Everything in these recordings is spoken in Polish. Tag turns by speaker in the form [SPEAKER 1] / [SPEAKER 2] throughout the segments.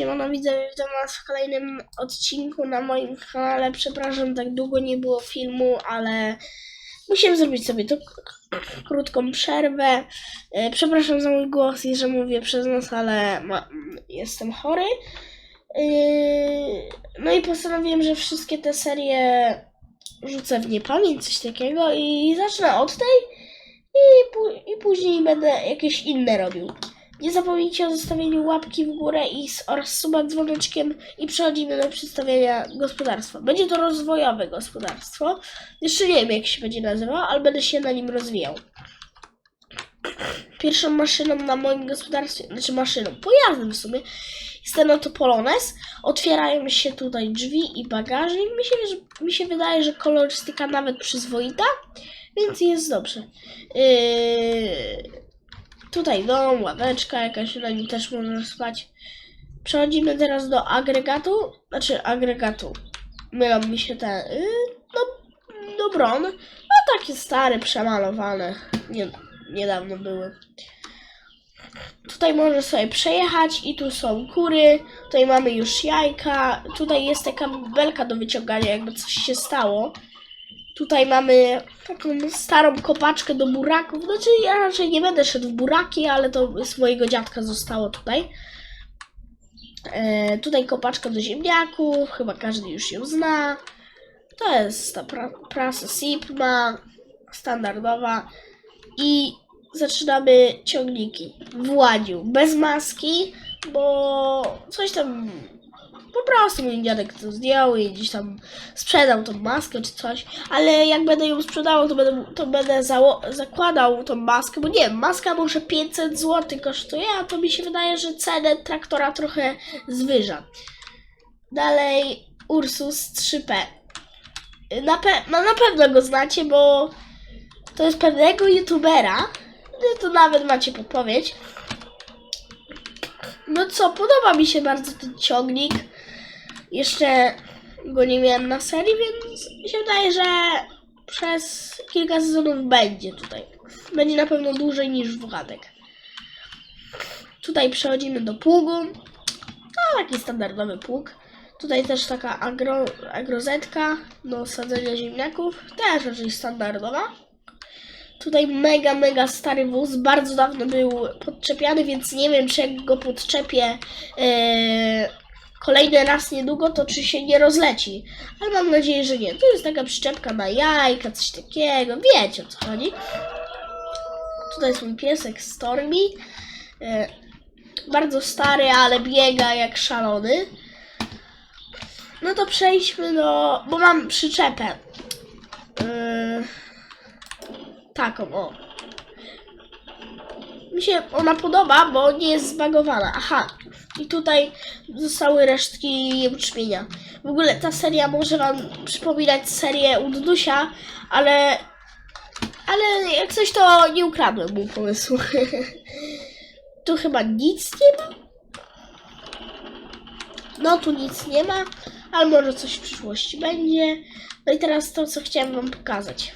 [SPEAKER 1] Siemano, widzę, witam was w kolejnym odcinku na moim kanale. Przepraszam, tak długo nie było filmu, ale musiałem zrobić sobie tu krótką przerwę. E, Przepraszam za mój głos i że mówię przez nos, ale jestem chory. E, No i postanowiłem, że wszystkie te serie rzucę w niepamięć, coś takiego i zacznę od tej i, i później będę jakieś inne robił. Nie zapomnijcie o zostawieniu łapki w górę i oraz suba dzwoneczkiem i przechodzimy do przedstawienia gospodarstwa. Będzie to rozwojowe gospodarstwo. Jeszcze nie wiem jak się będzie nazywało, ale będę się na nim rozwijał. Pierwszą maszyną na moim gospodarstwie, znaczy maszyną, pojazdem w sumie, jest ten oto Polones. Otwierają się tutaj drzwi i bagażnik. Mi się, mi się wydaje, że kolorystyka nawet przyzwoita, więc jest dobrze. Yy, Tutaj dom, ławeczka jakaś, na nim też można spać. Przechodzimy teraz do agregatu, znaczy agregatu. Mylą mi się te, yy, no, do bron. No takie stare, przemalowane. Nie, niedawno były. Tutaj można sobie przejechać i tu są kury. Tutaj mamy już jajka. Tutaj jest taka belka do wyciągania, jakby coś się stało. Tutaj mamy taką starą kopaczkę do buraków. Znaczy, ja raczej nie będę szedł w buraki, ale to z mojego dziadka zostało tutaj. E, tutaj kopaczka do ziemniaków, chyba każdy już ją zna. To jest ta pra prasa Sigma, standardowa. I zaczynamy ciągniki w ładziu, bez maski, bo coś tam po prostu mój dziadek to zdjął i gdzieś tam sprzedał tą maskę czy coś, ale jak będę ją sprzedawał, to będę, to będę zakładał tą maskę, bo nie wiem, maska może 500 zł kosztuje, a to mi się wydaje, że cenę traktora trochę zwyża. Dalej Ursus 3P. Na, pe- no, na pewno go znacie, bo to jest pewnego youtubera, no to nawet macie podpowiedź. No co, podoba mi się bardzo ten ciągnik. Jeszcze go nie miałem na serii, więc się wydaje, że przez kilka sezonów będzie tutaj. Będzie na pewno dłużej niż Władek. Tutaj przechodzimy do pługu. No, taki standardowy pług. Tutaj też taka agro, agrozetka do sadzenia ziemniaków. Też oczywiście standardowa. Tutaj mega, mega stary wóz. Bardzo dawno był podczepiany, więc nie wiem, czy jak go podczepię e, kolejny raz niedługo, to czy się nie rozleci. Ale mam nadzieję, że nie. Tu jest taka przyczepka na jajka, coś takiego. Wiecie o co chodzi. Tutaj jest mój piesek Stormy. E, bardzo stary, ale biega jak szalony. No to przejdźmy do... bo mam przyczepę. E, taką, o. Mi się ona podoba, bo nie jest zbagowana. Aha, i tutaj zostały resztki jęczmienia. W ogóle ta seria może wam przypominać serię Uddusia, ale... Ale jak coś to nie ukradłem mu pomysłu. tu chyba nic nie ma? No tu nic nie ma, ale może coś w przyszłości będzie. No i teraz to, co chciałem wam pokazać.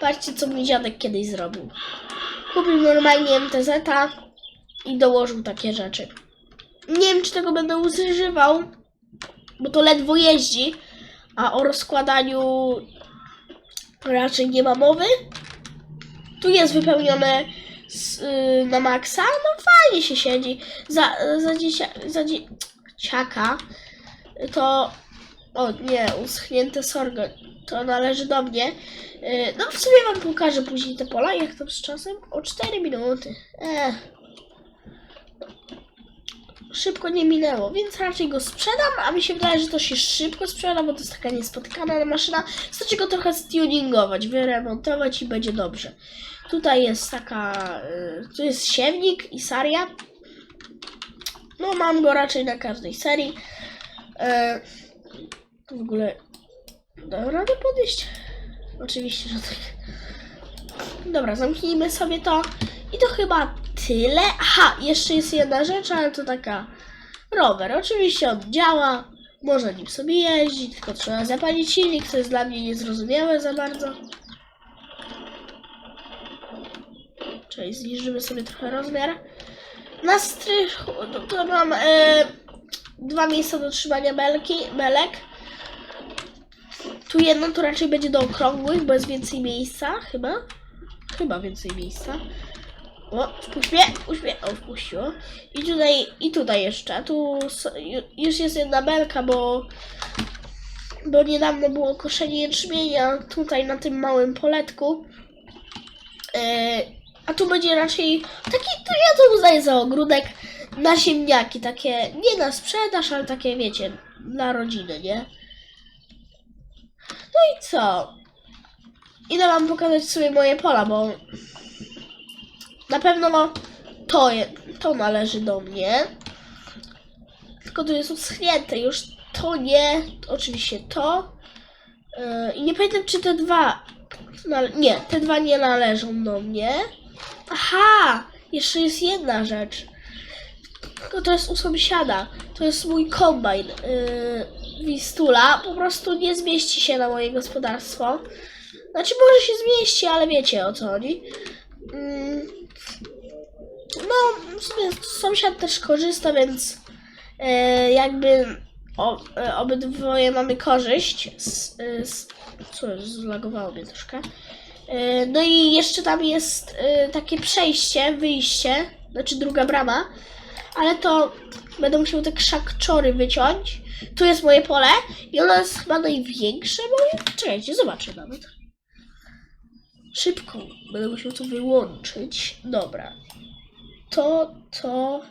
[SPEAKER 1] Patrzcie, co mój dziadek kiedyś zrobił. Kupił normalnie MTZ i dołożył takie rzeczy. Nie wiem, czy tego będę używał, bo to ledwo jeździ, a o rozkładaniu raczej nie ma mowy. Tu jest wypełnione z, y, na maksa, no fajnie się siedzi. Za, za, dziecia, za dzieciaka to... O nie, uschnięte sorgo. To należy do mnie. Yy, No w sumie wam pokażę później te pola, jak tam z czasem. O 4 minuty. Ech. Szybko nie minęło, więc raczej go sprzedam, a mi się wydaje, że to się szybko sprzeda, bo to jest taka niespotykana maszyna. Wystarczy go trochę stuningować, wyremontować i będzie dobrze. Tutaj jest taka, yy, tu jest siewnik i saria. No mam go raczej na każdej serii. Yy, w ogóle dam radę podejść? Oczywiście, że tak. Dobra, zamknijmy sobie to. I to chyba tyle. Aha, jeszcze jest jedna rzecz, ale to taka rower. Oczywiście on działa, można nim sobie jeździć, tylko trzeba zapalić silnik, co jest dla mnie niezrozumiałe za bardzo. Czyli zniżymy sobie trochę rozmiar. Na strychu to, to mam e, dwa miejsca do trzymania belki, belek. Tu jedno to raczej będzie do okrągłych, bo jest więcej miejsca, chyba. Chyba więcej miejsca. O, wpuść mnie, wpuść mnie. O, wpuściło. I tutaj, i tutaj jeszcze. Tu już jest jedna belka, bo bo niedawno było koszenie jęczmienia tutaj na tym małym poletku. E, a tu będzie raczej taki, to ja to uznaję za ogródek na ziemniaki, takie nie na sprzedaż, ale takie wiecie, dla rodziny, nie? No i co? Idę wam pokazać sobie moje pola, bo na pewno to, je, to należy do mnie. Tylko to jest uschnięte już. To nie, oczywiście to. Yy, I nie pamiętam, czy te dwa. nie, te dwa nie należą do mnie. Aha! Jeszcze jest jedna rzecz. Tylko to jest u sąsiada. To jest mój kombajn. Yy, Wistula. Po prostu nie zmieści się na moje gospodarstwo. Znaczy, może się zmieści, ale wiecie o co chodzi. Mm, no, sąsiad też korzysta, więc e, jakby e, obydwoje mamy korzyść. Z, e, z, co, zlagowało mnie troszkę. No i jeszcze tam jest takie przejście, wyjście, znaczy druga brama, ale to będę musiał te krzakczory wyciąć. Tu jest moje pole i ono jest chyba największe moje. Czekajcie, zobaczę nawet. Szybko, będę musiał to wyłączyć. Dobra. To, to.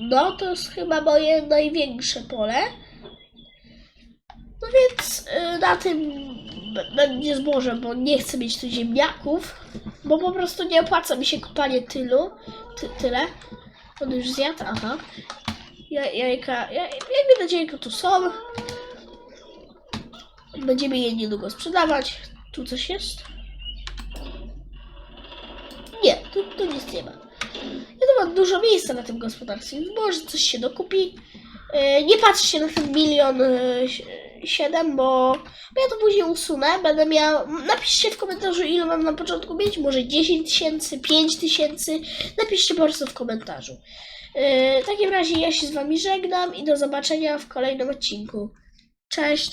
[SPEAKER 1] No, to jest chyba moje największe pole. No więc y, na tym będzie zboże, bo nie chcę mieć tu ziemniaków, bo po prostu nie opłaca mi się kopanie tylu, ty, tyle. On już zjadł, aha. Ja, jajka, ja, miejmy że tu są. Będziemy je niedługo sprzedawać. Tu coś jest? Nie, tu, tu nic nie ma. Ja tu mam dużo miejsca na tym gospodarstwie, może coś się dokupi. E, Nie patrzcie na ten milion e, si- siedem, bo bo ja to później usunę. Będę miał. Napiszcie w komentarzu, ile mam na początku mieć. Może 10 tysięcy, 5 tysięcy. Napiszcie po prostu w komentarzu. E, W takim razie ja się z Wami żegnam i do zobaczenia w kolejnym odcinku. Cześć!